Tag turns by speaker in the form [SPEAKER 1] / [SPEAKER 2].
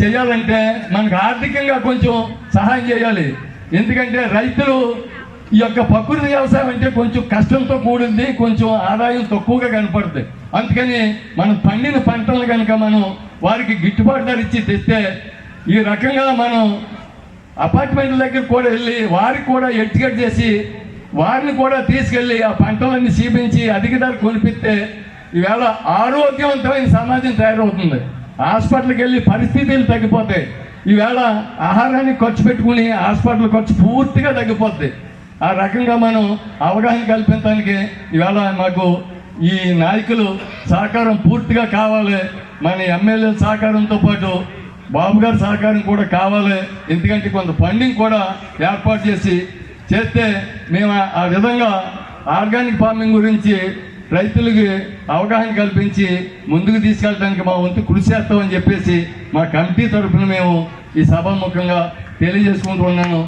[SPEAKER 1] చేయాలంటే మనకు ఆర్థికంగా కొంచెం సహాయం చేయాలి. ఎందుకంటే రైతులు ఈ యొక్క ప్రకృతి వ్యవసాయం అంటే కొంచెం కష్టంతో కూడింది కొంచెం ఆదాయం తక్కువగా కనపడుతుంది. అందుకని మనం పండిన పంటలు కనుక మనం వారికి గిట్టుబాటు ధర ఇచ్చి తెస్తే ఈ రకంగా మనం అపార్ట్మెంట్ల దగ్గర కూడా వెళ్ళి వారికి కూడా ఎట్టుకట్ చేసి వారిని కూడా తీసుకెళ్ళి ఆ పంటలన్నీ సీపించి అధిక ధర కొనిపిస్తే ఈవేళ ఆరోగ్యవంతమైన సమాజం తయారవుతుంది. హాస్పిటల్కి వెళ్ళి పరిస్థితులు తగ్గిపోతాయి ఈవేళ ఆహారాన్ని ఖర్చు పెట్టుకుని హాస్పిటల్ ఖర్చు పూర్తిగా తగ్గిపోద్ది. ఆ రకంగా మనం అవగాహన కల్పించడానికి ఈవేళ మాకు ఈ నాయకులు సహకారం పూర్తిగా కావాలి. మన ఎమ్మెల్యేల సహకారంతో పాటు బాబు గారి సహకారం కూడా కావాలి. ఎందుకంటే కొంత ఫండింగ్ కూడా ఏర్పాటు చేసి చేస్తే మేము ఆ విధంగా ఆర్గానిక్ ఫార్మింగ్ గురించి రైతులకి అవగాహన కల్పించి ముందుకు తీసుకెళ్ళడానికి మా వంతు కృషి చేస్తామని చెప్పేసి మా కమిటీ తరఫున మేము ఈ సభాముఖంగా తెలియజేసుకుంటూ ఉన్నాను.